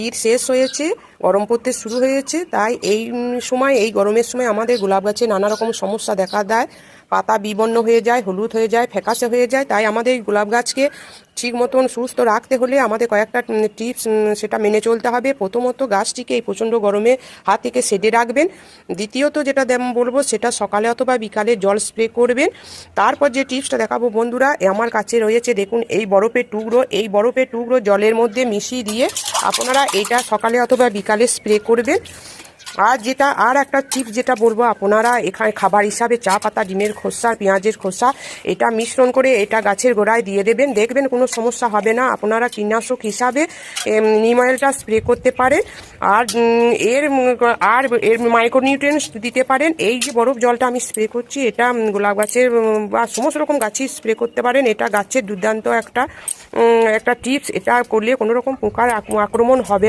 শীত শেষ হয়েছে, গরম পড়তে শুরু হয়েছে, তাই এই সময়, এই গরমের সময় আমাদের গোলাপ গাছে নানা রকম সমস্যা দেখা দেয়। পাতা বিবন্ন হয়ে যায়, হলুদ হয়ে যায়, ফ্যাকাশে হয়ে যায়, তাই আমাদের গোলাপ গাছকে ঠিক মতন সুস্থ রাখতে হলে আমাদের কয়েকটা টিপস সেটা মেনে চলতে হবে। প্রথমত গাছটিকে এই প্রচণ্ড গরমে হাত থেকে সেদে রাখবেন। দ্বিতীয়ত যেটা বলব সেটা সকালে অথবা বিকালে জল স্প্রে করবেন। তারপর যে টিপসটা দেখাবো বন্ধুরা আমার কাছে রয়েছে, দেখুন, এই বরফের টুকরো। এই বরফের টুকরো জলের মধ্যে মিশিয়ে দিয়ে আপনারা এটা সকালে অথবা বিকালে স্প্রে করবেন। আর যেটা, আর একটা টিপস যেটা বলব আপনারা, এখানে খাবার হিসাবে চা পাতা, ডিমের খোসা, পেঁয়াজের খোসা, এটা মিশ্রণ করে এটা গাছের গোড়ায় দিয়ে দেবেন। দেখবেন কোনো সমস্যা হবে না। আপনারা কীটনাশক হিসাবে নিম অয়েলটা স্প্রে করতে পারেন। আর এর আর এর মাইক্রোনিউট্রিয়েন্টস দিতে পারেন। এই যে বরফ জলটা আমি স্প্রে করছি, এটা গোলাপ গাছের বা সমস্ত রকম গাছই স্প্রে করতে পারেন। এটা গাছের দুর্দান্ত একটা একটা টিপস এটা করলে কোনো রকম পোকার আক্রমণ হবে